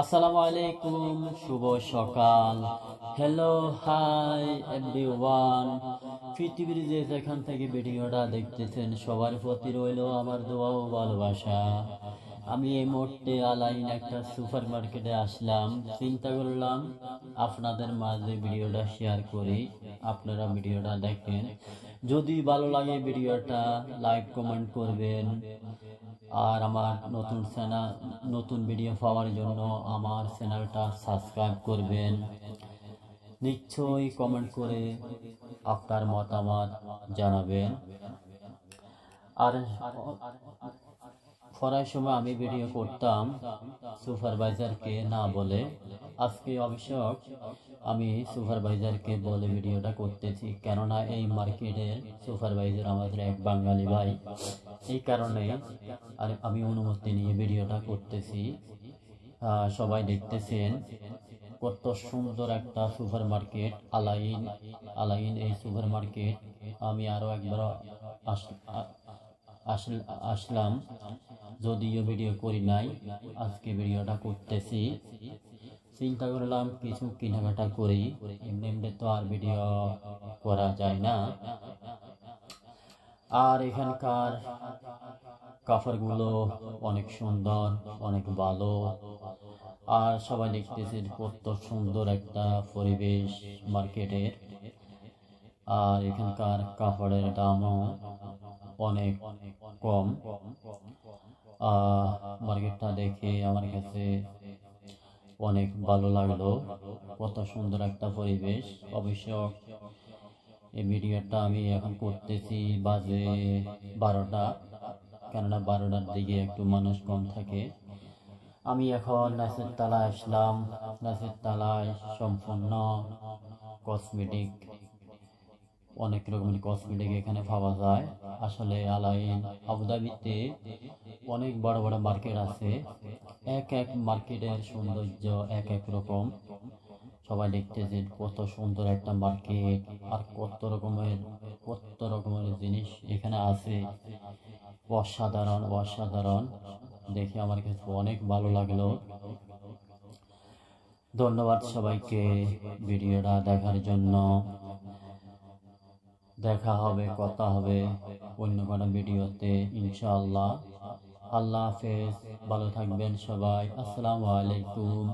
আসসালামু আলাইকুম, শুভ সকাল। হ্যালো হাই এভরিওয়ান পৃথিবীর যে যেখান থেকে ভিডিওটা দেখতেছেন, সবার প্রতি রইল আমার দোয়া ও ভালোবাসা। আমি এই মুহূর্তে আলাইন একটা সুপার মার্কেটে আসলাম, চিন্তা করলাম আপনাদের মাঝে ভিডিওটা শেয়ার করি, আপনারা ভিডিওটা দেখেন। যদি ভালো লাগে ভিডিওটা লাইক কমেন্ট করবেন। আর আমার নতুন চ্যানেল নতুন ভিডিও পাওয়ার জন্য আমার চ্যানেলটা সাবস্ক্রাইব করবেন। নিশ্চয়ই কমেন্ট করে আপনার মতামত জানাবেন। আর পড়ার সময় আমি ভিডিও করতাম সুপারভাইজারকে না বলে। আজকে অবশ্য আমি সুপারভাইজারকে বলে ভিডিওটা করতেছি, কেননা এই মার্কেটের সুপারভাইজার আমাদের এক বাঙালি ভাই। এই কারণে আর আমি অনুমতি নিয়ে ভিডিওটা করতেছি। সবাই দেখতেছেন কত সুন্দর একটা সুপার মার্কেট আলাইন আলাইন এই সুপার মার্কেট আমি আরও একবার আসলাম। যদিও ভিডিও করি নাই, আজকে ভিডিওটা করতেছি। চিন্তা করলাম, কিছু কেনাকাটা করি। এমনি এমনি তো আর ভিডিও করা যায় না। আর এখানকার কাপড়গুলো অনেক সুন্দর, অনেক ভালো। আর সবাই দেখতেছে কত সুন্দর একটা পরিবেশ মার্কেটের। আর এখানকার কাপড়ের দামও অনেক কম। মার্কেটটা দেখে আমার কাছে অনেক ভালো লাগল। কত সুন্দর একটা পরিবেশ। অবশ্য এই ভিডিওটা আমি এখন করতেছি বাজে বারোটা। কেননা বারোটার দিকে একটু মানুষ কম থাকে। আমি এখন নাচের তালায় আসলাম। নাচের তালায় সম্পূর্ণ কসমেটিক অনেক রকমের কসমেটিক এখানে পাওয়া যায়। আসলে আলাইন আবুধাবিতে অনেক বড় বড় মার্কেট আছে। এক এক মার্কেটের সৌন্দর্য এক এক রকম। সবাই দেখতেছে কত সুন্দর একটা মার্কেট আর কত রকমের কত রকমের জিনিস এখানে আছে। অসাধারণ অসাধারণ। দেখে আমার কাছে অনেক ভালো লাগল। ধন্যবাদ সবাইকে ভিডিওটা দেখার জন্য। দেখা হবে, কথা হবে অন্য কোনো ভিডিওতে, ইনশাআল্লাহ। আল্লাহ হাফেজ, ভালো থাকবেন সবাই। আসসালামু আলাইকুম।